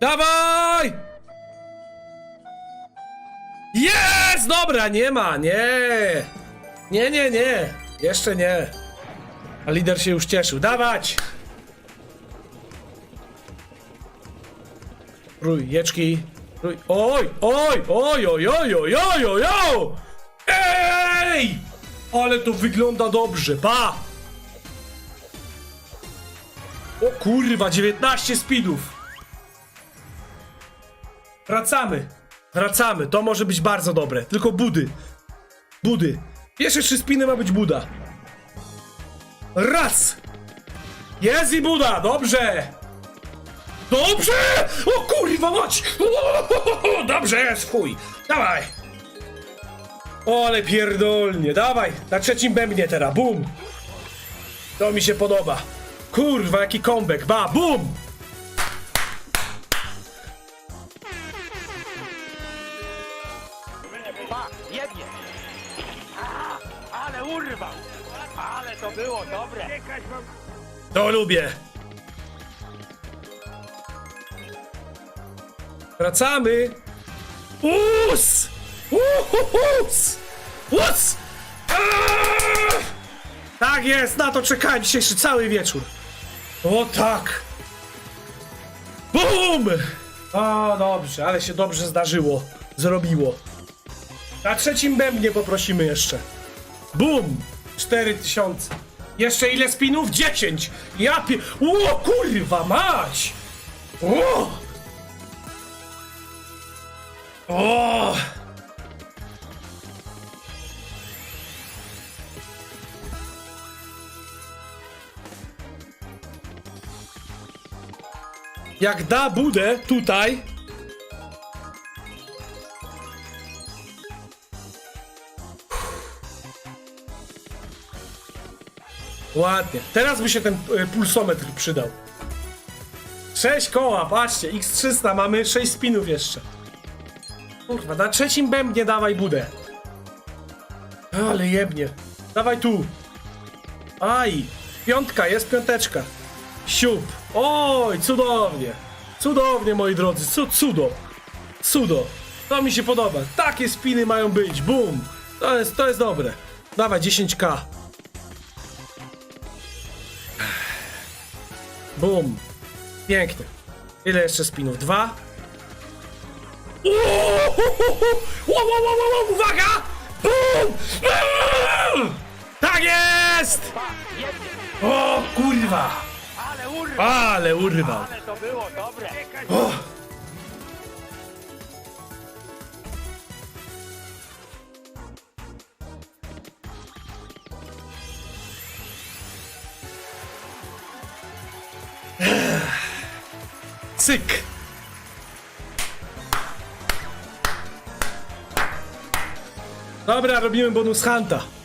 Dawaj! Jest! Dobra, nie ma, nie! Nie, nie, nie. Jeszcze nie. A lider się już cieszył. Dawać! Rój, jeczki. Rój. Oj, oj, oj, oj, oj, oj, oj, oj, oj! Ej! Ale to wygląda dobrze, pa! O kurwa, 19 speedów. Wracamy. Wracamy. To może być bardzo dobre. Tylko budy. Budy. Pierwsze trzy spiny ma być Buda. Raz. Jest i Buda. Dobrze. Dobrze! O kurwa mać! Dobrze jest, chuj! Dawaj! O, ale pierdolnie, dawaj! Na trzecim bębnie teraz, bum! To mi się podoba. Kurwa, jaki comeback, ba, bum! Urwał. Ale to było dobre. To lubię. Wracamy. Us! Us! Us! Tak jest, na to czekałem dzisiejszy cały wieczór. O tak! Bum! O, dobrze, ale się dobrze zdarzyło. Zrobiło. Na trzecim bębnie poprosimy jeszcze. Bum! 4000. Jeszcze ile spinów? 10! Ja pie... O kurwa mać! O! O! Jak da budę tutaj, Ładnie. Teraz by się ten e, pulsometr przydał. 6 koła, patrzcie, x300 mamy, 6 spinów jeszcze. Kurwa, na trzecim bębnie dawaj budę. Ale jebnie. Dawaj tu. Aj, piątka, jest piąteczka. Siup. Oj, cudownie. Cudownie, moi drodzy, cu cudo. Cudo. To mi się podoba. Takie spiny mają być. Bum. To jest, to jest dobre. Dawaj, 10k. Bum. Pięknie. Ile jeszcze spinów? Dwa? Wow, wow, wow, wow, wow, Uwaga! Bum! Aaa! Tak jest! O kurwa! Ale urwał. Ale to było dobre. O. Cyk! Dobra, robimy bonus Hanta.